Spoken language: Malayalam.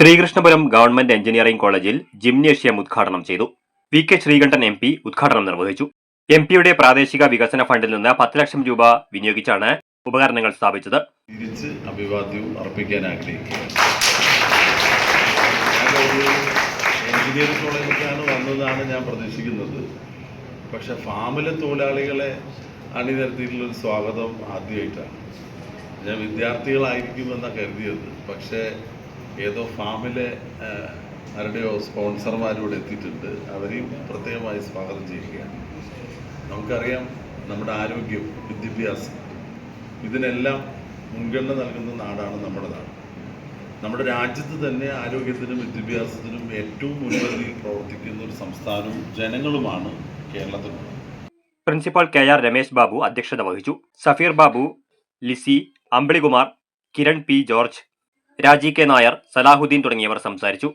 ശ്രീകൃഷ്ണപുരം ഗവൺമെന്റ് എഞ്ചിനീയറിംഗ് കോളേജിൽ ജിംനേഷ്യം ഉദ്ഘാടനം ചെയ്തു. V K Sreekandan M P ഉദ്ഘാടനം നിർവഹിച്ചു. എം പിയുടെ പ്രാദേശിക വികസന ഫണ്ടിൽ നിന്ന് പത്ത് ലക്ഷം രൂപ വിനിയോഗിച്ചാണ് ഉപകരണങ്ങൾ സ്ഥാപിച്ചത്. തിരിച്ച് അർപ്പിക്കാൻ ആഗ്രഹിക്കുന്നു എഞ്ചിനീയറിംഗ് കോളേജിലേക്കാണ് വന്നതാണ് ഞാൻ പ്രതീക്ഷിക്കുന്നത്. പക്ഷെ ഫാമിലെ തൊഴിലാളികളെ അണിനിരത്തിയിട്ടുള്ളൊരു സ്വാഗതം ആദ്യമായിട്ടാണ്. ഞാൻ വിദ്യാർത്ഥികളായിരിക്കുമെന്നാണ് കരുതിയത്. പക്ഷേ ഏതോ ഫാമിലെ ആരുടെയോ സ്പോൺസർമാരിവിടെ എത്തിയിട്ടുണ്ട്. അവരെയും പ്രത്യേകമായി സ്വാഗതം ചെയ്യുകയാണ്. നമുക്കറിയാം നമ്മുടെ ആരോഗ്യം വിദ്യാഭ്യാസം ഇതിനെല്ലാം മുൻഗണന നൽകുന്ന നാടാണ് നമ്മുടെ നാട്. നമ്മുടെ രാജ്യത്ത് തന്നെ ആരോഗ്യത്തിനും വിദ്യാഭ്യാസത്തിനും ഏറ്റവും മുൻപന്തിയിൽ പ്രവർത്തിക്കുന്ന ഒരു സംസ്ഥാനവും ജനങ്ങളുമാണ് കേരളത്തിലുള്ളത് principal K R Ramesh Babu അധ്യക്ഷത വഹിച്ചു. Safeer Babu Lissy Ambilikumar Kiran P George Raji K Nair Salahuddin തുടങ്ങിയവർ സംസാരിച്ചു